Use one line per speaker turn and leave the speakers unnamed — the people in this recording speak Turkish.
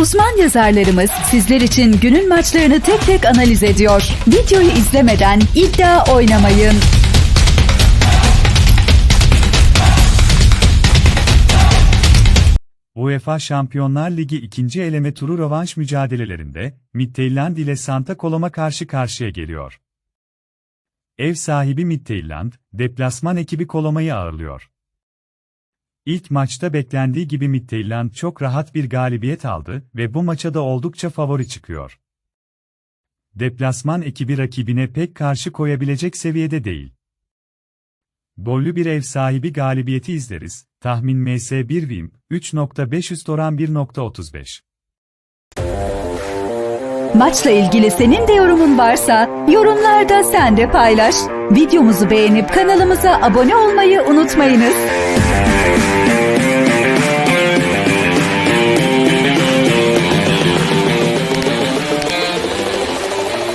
Uzman yazarlarımız sizler için günün maçlarını tek tek analiz ediyor. Videoyu izlemeden iddia oynamayın.
UEFA Şampiyonlar Ligi ikinci eleme turu rövanş mücadelelerinde Midtjylland ile Santa Coloma karşı karşıya geliyor. Ev sahibi Midtjylland, deplasman ekibi Coloma'yı ağırlıyor. İlk maçta beklendiği gibi Midtjylland çok rahat bir galibiyet aldı ve bu maça da oldukça favori çıkıyor. Deplasman ekibi rakibine pek karşı koyabilecek seviyede değil. Gollü bir ev sahibi galibiyeti izleriz. Tahmin MS1 Vim 3.500 oran 1.35.
Maçla ilgili senin de yorumun varsa yorumlarda sen de paylaş. Videomuzu beğenip kanalımıza abone olmayı unutmayınız.